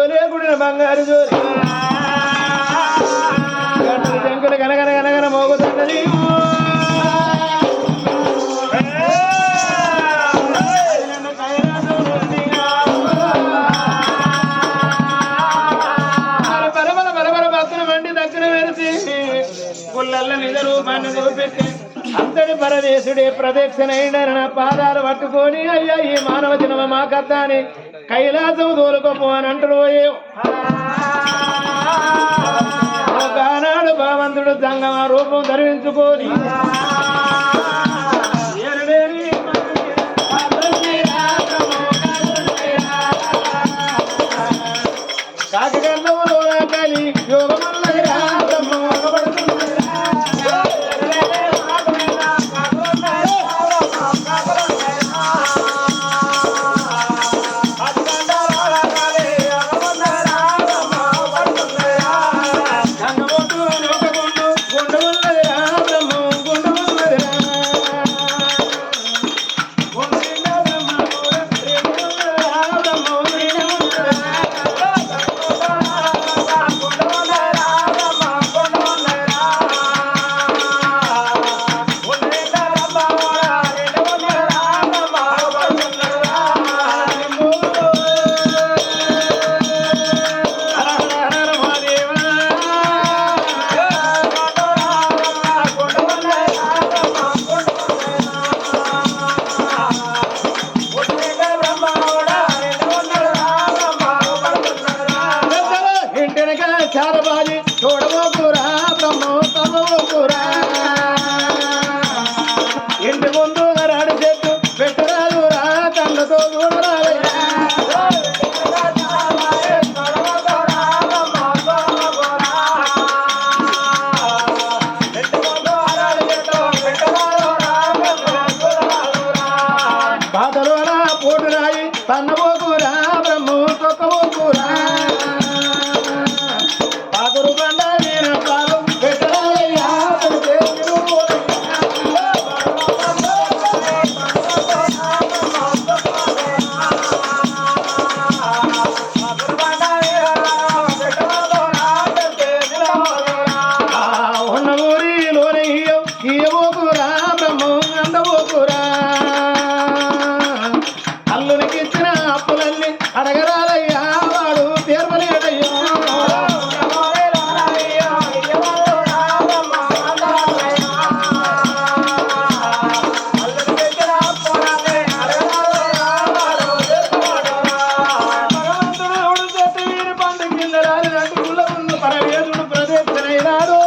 బంగారు జోలి గంటల కనగన గనగన మోగుతున్నది. పరమల పరమల భక్తుల మండి దగ్గర వెలిసి గుళ్ళల్ల నిజ రూపాన్ని చూపెట్టి అంతటి పరదేశుడే ప్రదక్షిణ పాదాలు పట్టుకొని అయ్యా ఈ మానవ జన్మ మా కథని కైలాసం తోలుకోపో అని అంటారు ఒకనాడు భగవంతుడు సంగమ రూపం ధరించుకొని కింద రాని నటు గుళ్ళ ఉన్న పరవేదుడు ప్రదక్షిణైనాడు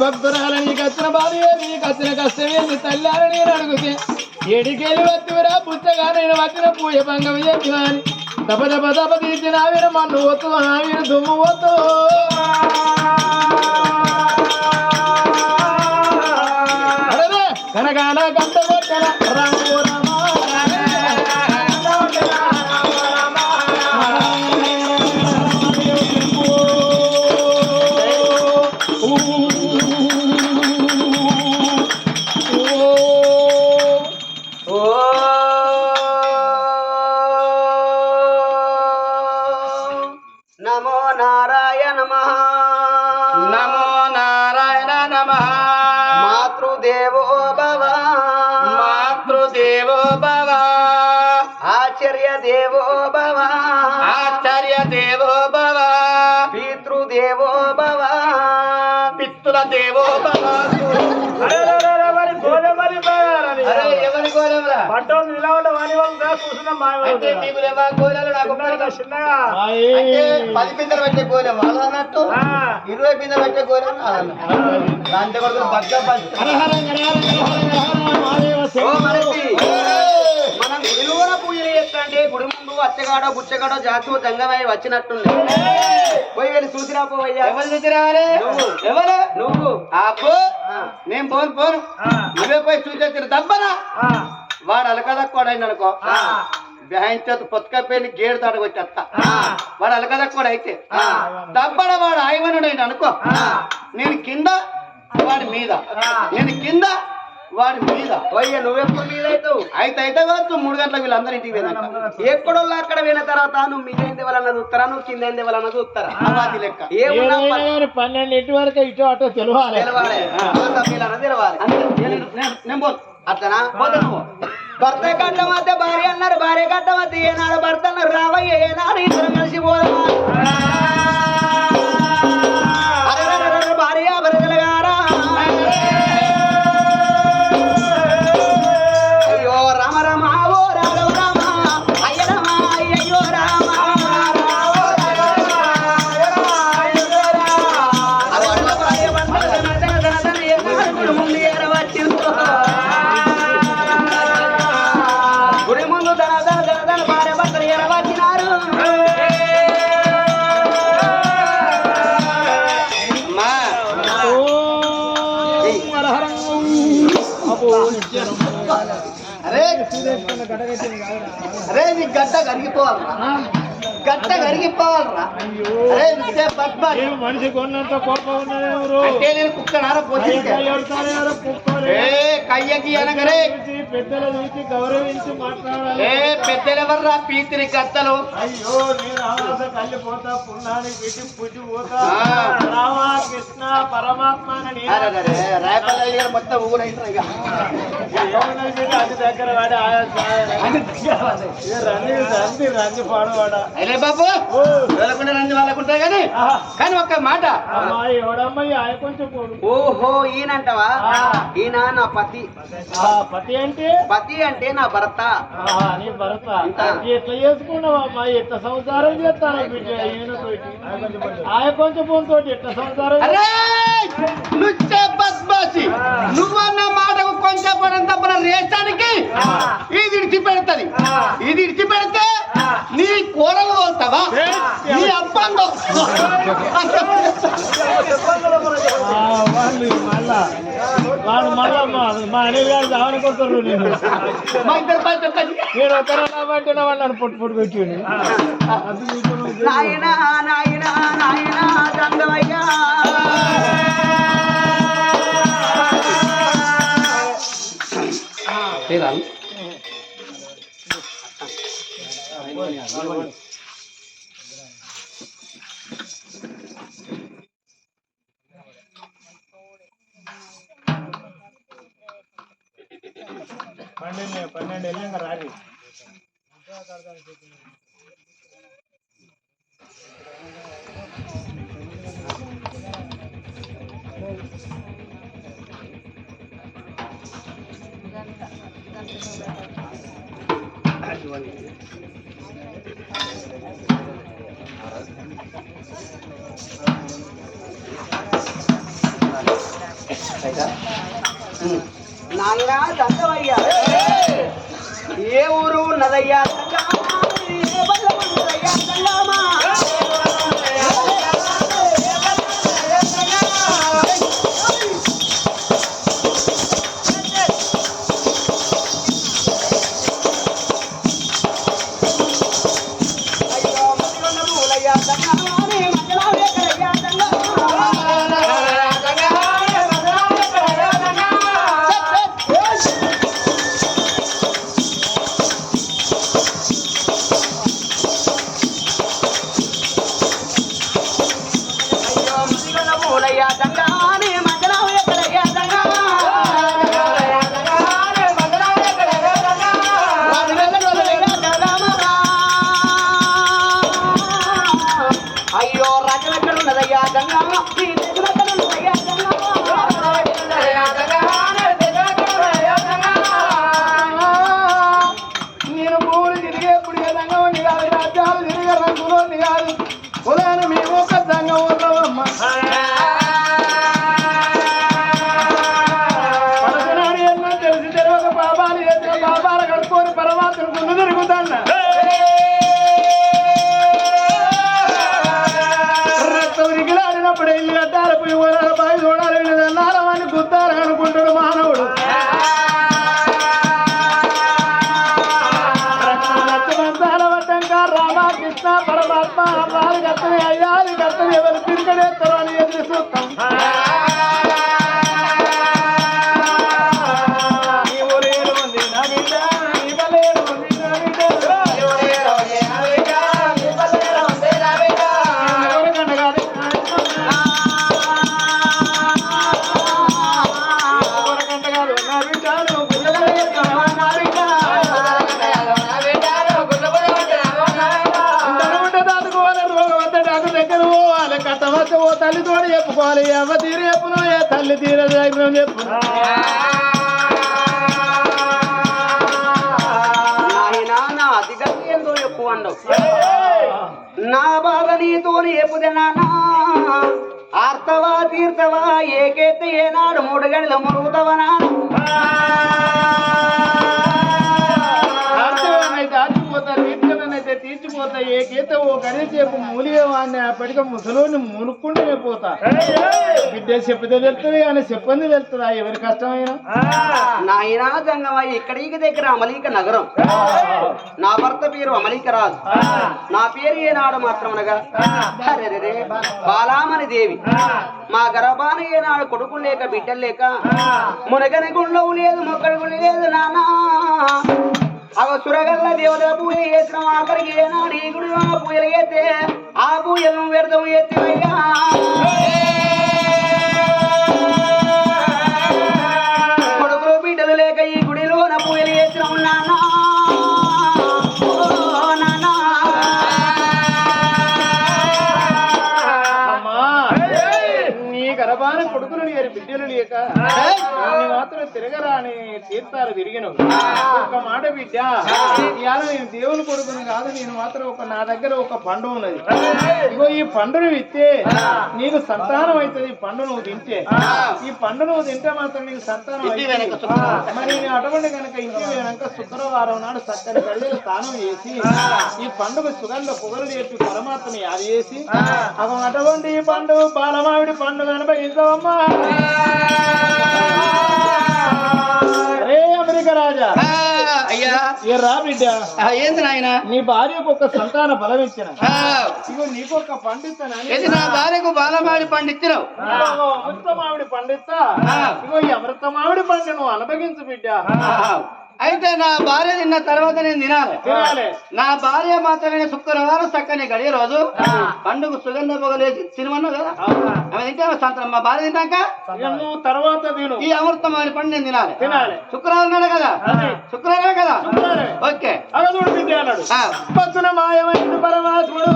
భక్తురాలని నీకు వచ్చిన బాధ ఏమి నీకు వచ్చిన కష్టం ఏంది తల్లారని నేను అడుగుతే ఎడికెళ్ళి వత్తురా పుచ్చగా నేను వచ్చిన పూజ భంగం అని. తీసిన మన్ను వత్తు దుమ్ము వత్తు గంట నమో నారాయణ నమో. నారాయణ నమ. మాతృదేవో భవ. మాతృదేవో భవ. ఆచార్య దేవో భవ. దేవో అంటే మీకు లేవా గోళాలు నాకు ఒక్కరిగా అంటే పది పిందెలు పెట్టే గోళం వాళ్ళు అన్నట్టు? ఇరవై పిందెలు పెట్టే గోళం దాంతో కొడుకు బగ్గ విలువల పూజలు చేస్తుంటే గుడి ముందు అచ్చగాడో బుచ్చగాడో జాతు దంగమై వచ్చినట్టుంది. పోయి వెళ్ళి చూసిరా పోవయ్యా. ఎవరు చూసి రావాలి. ఎవరు? నువ్వు. ఆపు. నేను పోను పోను. నువ్వే పోయి చూసేసి దబ్బనా వాడు అలకదక్కోడైంది అనుకో బ్యాంచేత పొత్తుకపోయి గేడు తాడకు వచ్చేస్తా వాడు అలకదక్కోడు అయితే దబ్బడ వాడు ఆయమనుడైంది అనుకో నేను కింద వాడి మీద. నేను కింద వాడి మీద. పోయి నువ్వెప్పుడు మీదైతావు అయితే అయితే కావచ్చు మూడు గంటలకు వీళ్ళందరూ ఇంటికి పోయినాక. ఎక్కడోళ్ళు అక్కడ పోయిన తర్వాత నువ్వు మీద వలన చూస్తారా నువ్వు కింద వలన చూస్తారా అవాది లెక్క. కానీ పన్నెండింటి వరకు ఇటు అటు తెలవాలి. సభ్యులన తెలవాలి? నేను- పోను. అట్లనా? పోతే నువ్వు. భర్త గడ్డ మధ్య భార్య అన్నారు భార్య గడ్డ మధ్య ఏనాడు భర్త అన్నారు రావయ్య ఏనాడు ఇద్దరం కలిసి పోదామా? అరే నీ గడ్డ గడ్డ కరిగిపోవాలరా. మనిషి కొన్నంత కోపం నేను కుక్కనారా కయ్యకి అనగరే. పెద్దలు చూసి గౌరవించి మాట్లాడాలి. ఏ పెద్దలెవర్రా పీతిరి కత్తలు? అయ్యో నేను ఆవాస కళ్ళిపోతా పుణ్యానికి పెట్టి పోతా. రామ కృష్ణ పరమాత్మ రాయపల్లి గారు మొత్తం ఊరైతే ఇక. ఏమన్నది పెట్టి అతి దగ్గర వాడి రంది రంది రంది పాడవాడా. బాబు. వెళ్ళకుండా రండి వాళ్ళకుంటా కానీ. కానీ ఒక్క మాట. ఓహో ఈయనంటవా? ఆ. ఈయన నా పతి? ఆ, పతి అంటే? పతి అంటే నా భర్త. నీ భర్త. ఎట్లా చేసుకున్నావు అమ్మాయి? ఎట్లా సంసారం చేస్తాను బిడ్డ? ఈయనతోటి ఆయ కొంచెం పోతోటి ఎట్లా సంసారం నువ్వన్న రేషానికి ఇది ఇడిచి పెడతది ఇది ఇడిచి పెడితే నీ కూరలు పోతావా? నీ వాళ్ళు మళ్ళా. వాడు మళ్ళా మా అనిల్ గారు దావనుకుంటారు నేను మా ఇద్దరు నేను ఒకరు రామంటే వాడు నన్ను పొట్టు పొట్టు పెట్టి నాయన నాయన నాయన గంగవయ్యా పన్నెండు నాయన గంగవయ్యా ఏ ఊరు ఉన్నదయ్యా చెప్పుకోవాలి ఎవ తీరు చెప్పును ఏ తల్లి తీర దగ్గర చెప్పు నా బాధ నీతో చెప్పుదే ఆర్తవా తీర్తవా ఏకేతే ఏనాడు మూడు గంటల మురుగుతవనా గడి చెప్పు మూలిగేవాడిని అప్పటికే ముసలోని మునుక్కుంటూనే పోతా. బిడ్డ చెప్పితే వెళ్తుంది అని చెప్పంది వెళ్తుందా? ఎవరి కష్టమైనా? నాయనా జంగమా ఇక్కడికి దగ్గర అమలీక నగరం? నా భర్త పేరు అమలీక రాజు నా పేరు ఏనాడు మాత్రం అనగా అరెరెరే, బాలామణి దేవి. మా గర్భాన ఏనాడు కొడుకులు లేక బిడ్డలు లేక మునగని గుండవు లేదు మొక్కడి లేదు నానా. అవ సురగల్ల దేవత పూజ చేసిన. ఆఖరికి ఏనాడు ఈ గుడి పూజలు చేస్తే ఆ పూజలను వ్యర్థం చేస్తే కొడుకులు నీ మాత్రం తిరగరా అని తీర్థాలు తిరిగిన ఒక మాట బిడ్డ ఇవాళ నేను దేవుని కొడుకుని కాదు నేను మాత్రం ఒక నా దగ్గర ఒక పండు ఉన్నది. ఇగో ఈ పండును విత్తే నీకు సంతానం అవుతుంది ఈ పండు నువ్వు తింటే. ఈ పండు నువ్వు తింటే మాత్రం నీకు సంతానం అవుతుంది. మరి నేను అటువంటి కనుక ఇంటి వెనక శుక్రవారం నాడు చక్కని గడియలు స్నానం చేసి ఈ పండుగ సుగంధ పొగలు చెప్పి పరమాత్మని అది చేసి అటువంటి ఈ పండు బాలమావిడి పండుగ అనుభవించవమ్మా. రా బిడ్డ. ఏంది నాయన? నీ భార్యకు ఒక సంతాన బలం ఇచ్చిన ఇగో నీకు ఒక పండిస్తానని ఏంది నా భార్యకు బాలమాడి పండిచ్చినావు? అమృత మామిడి పండిస్తా ఇగో ఈ అమృత మామిడి పండు నువ్వు అనుభవించు బిడ్డ. అయితే నా భార్య తిన్న తర్వాత నేను తినాలి. నా భార్య మాత్రమే శుక్రవారం చక్కని గడియ రోజు. పండుగ సుగంధ పొగలేసి తినమన్నావు కదా? ఆమె తింటే. మా భార్య నువ్వు తర్వాత ఈ అమృతమైన పండు నేను తినాలి. తినాలి. శుక్రవారం నాడు కదా? శుక్రవారం కదా. ఓకే. అన్నాడు. మాయమైన పరమాత్ముడు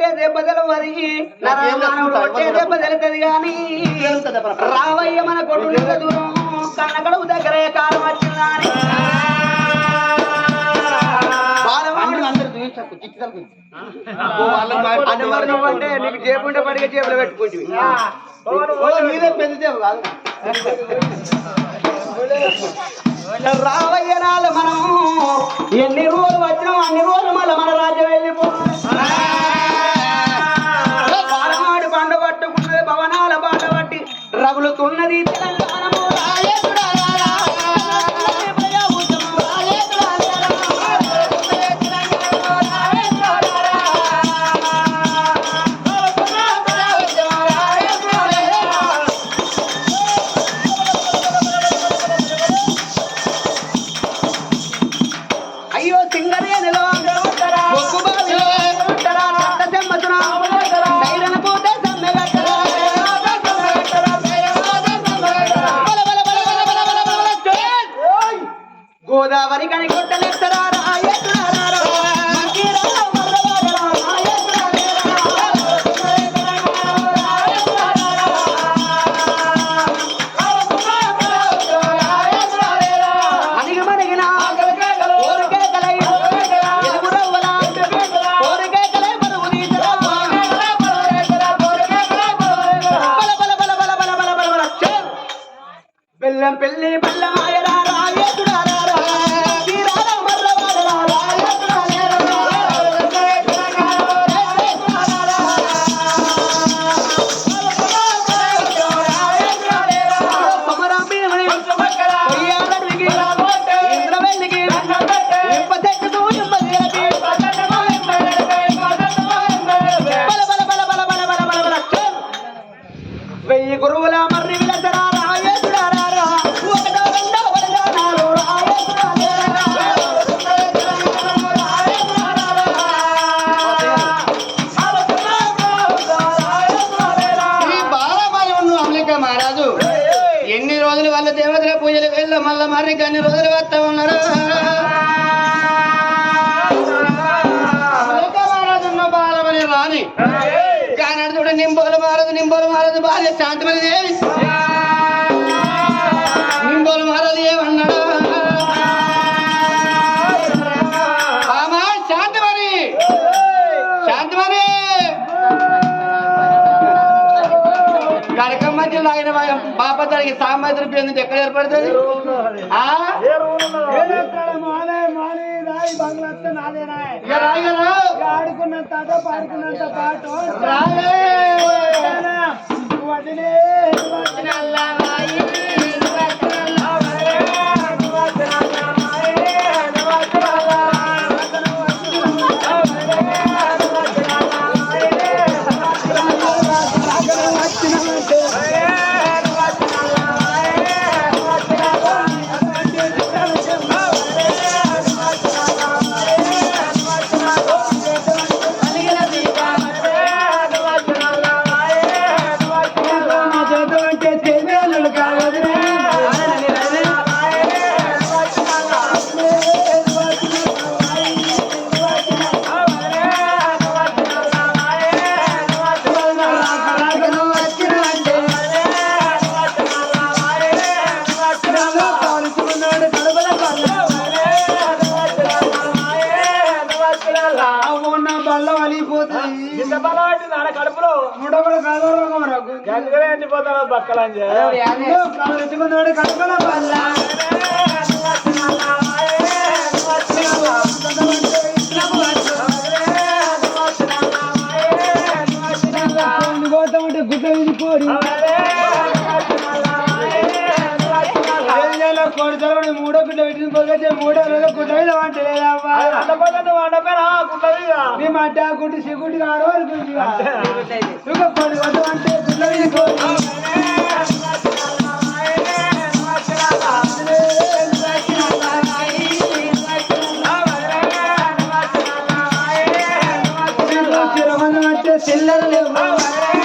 కొట్టే దెబ్బ తెలవది నరమానవుడు కొట్టే దెబ్బ తెలుతుంది గాని రావయ్య మన కొడుకు దూరం కన్నగడవు దగ్గరే కాలం అన్నవరం అంటే నీకు చేపుంటే పడిగే చేపలు పెట్టుకుంటుంది మీరే పెద్ద దేవు కాదు. రావయ్య నాలు మనం. ఎన్ని రోజులు వచ్చినాం? అన్ని రోజులు మళ్ళీ మన రాజ్యం వెళ్ళిపోవాలి పట్టి తెలంగాణ. పెళ్ళి మరి కొన్ని రోజులు వస్తా ఉన్నారు బాలమని రాని కానాడు చూడ నింబోలు మారదు నింబోలు మారదు భార్య శాంతమని మధ్యలో ఆయన బాపతానికి సామాజిక పేరు ఎక్కడ ఏర్పడుతుంది? ఆడుకున్నంత పాడుకున్నంత పాట రాలే. వదిలే కడుపుల బల్ల పోతామంటే గుడ్డ విడిపోడి కోడి తెలవని మూడో గుడ్డ పెట్టిన పోతే మూడో రోజు గుడ్డ మీద వంటలేదమ్మా. నీ మాట గుడ్డు సిగుడ్డు ఆడో అనుకుంటుగా அவன் மட்டும்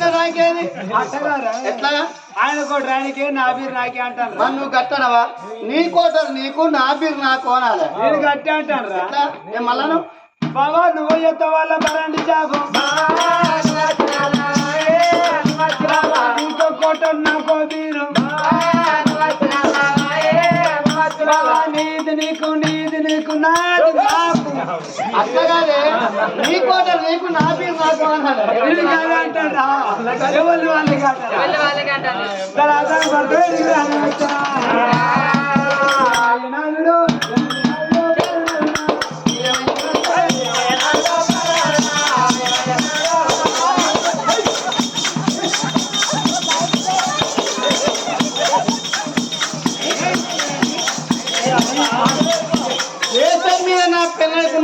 నీదెంత నాకేది అట్టగారా ఎట్లా ఆయన కూడా రానికే నా బీరు నాకే అంటాను మరి నువ్వు కట్టనవా? నీ కోటరు నీకు నా బీరు నాకు అనాలి నేను గట్టి అంటాను రా. ఎట్లా? నేను మళ్ళాను బాబా నువ్వు ఎత్త వాళ్ళ బరండి చాపు ఇంకో కోట నాకో బీరు. బాబా నీది నీకు నీది నీకు నాది నాకు. అట్లాగానే నీ కోటరు నీకు నా నాకు అనాలి వీడు కాదు అంటాడా ఎవరు వాళ్ళకి అంటారా తర్వాత పడితే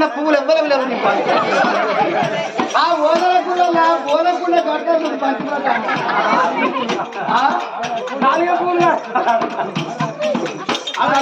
ఉన్న పువ్వులు ఎవ్వరం లేవు నీ పంట ఆ ఓదలకుళ్ళ ఓదలకుళ్ళ కడతారు పంచులో నాలుగు పువ్వులు అది